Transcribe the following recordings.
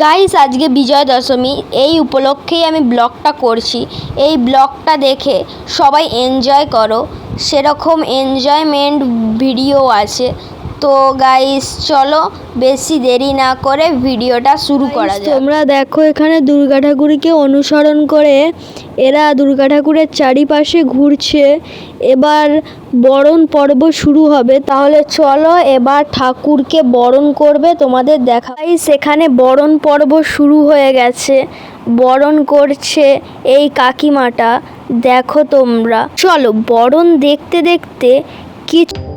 Guys আজকে বিজয় দশমী। এই উপলক্ষেই আমি ব্লগটা করছি। এই ব্লগটা দেখে সবাই এনজয় করো। সেরকম এনজয়মেন্ট ভিডিও আছে। তো গাইস চলো বেশি দেরি না করে ভিডিওটা শুরু করা যাক। তোমরা দেখো এখানে দুর্গা ঠাকুরকে অনুসরণ করে এরা দুর্গা ঠাকুরের চারিপাশে ঘুরছে। এবার বরণ পর্ব শুরু হবে। তাহলে চলো এবার ঠাকুরকে বরণ করবে তোমাদের দেখা। সেখানে বরণ পর্ব শুরু হয়ে গেছে। বরণ করছে এই কাকিমাটা। দেখো তোমরা। চলো বরণ দেখতে দেখতে কিছু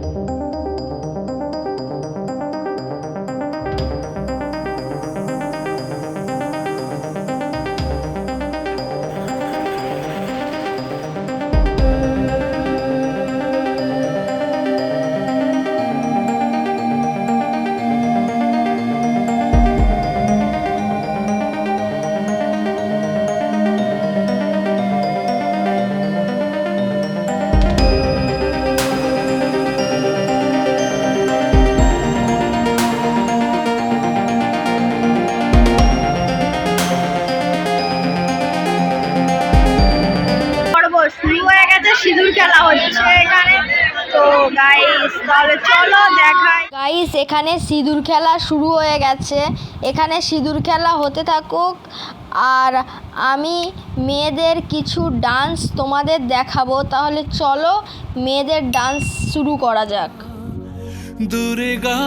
গাইস তাহলে চলো দেখাই। গাইস এখানে সিঁদুর খেলা শুরু হয়ে গেছে। এখানে সিঁদুর খেলা হতে থাকুক। আর আমি মেয়েদের কিছু ডান্স তোমাদের দেখাবো। তাহলে চলো মেয়েদের ডান্স শুরু করা যাক। দুর্গা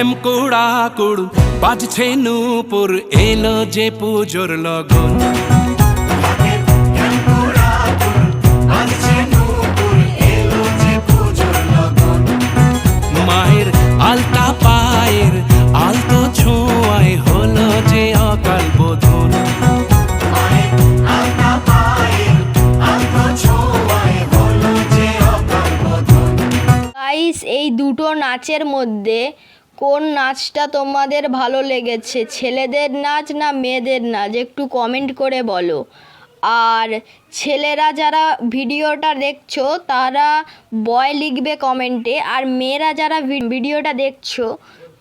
মা ঢাকের ঢ্যামকুড়া কুড় বাজছে নূপুর, এলো যে পুজোর লগন। মায়ের আলতা পায়ের আলতো ছোঁয়ায় হলো যে অকাল বোধন। এই দুটো নাচের মধ্যে কোন নাচটা তোমাদের ভালো লেগেছে? ছেলেদের নাচ না মেয়েদের নাচ? একটু কমেন্ট করে বলো। আর ছেলেরা যারা ভিডিওটা দেখছ, তারা বয় লিখবে কমেন্টে আর মেয়েরা যারা ভিডিওটা দেখছ,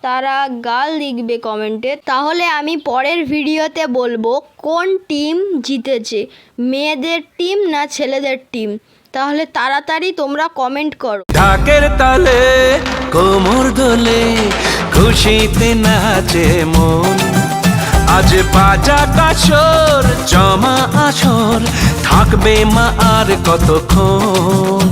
তারা গাল লিখবে কমেন্টে তাহলে আমি পরের ভিডিওতে বলব, কোন টিম জিতেছে? মেয়েদের টিম না ছেলেদের টিম তাহলে তাড়াতাড়ি তোমরা কমেন্ট করো। ঢাকের তালে, কোমর দোলে, খুশিতে নাচে মন। আজ পাজা কাছর জমা আসর, থাকবে মা আর কতক্ষণ?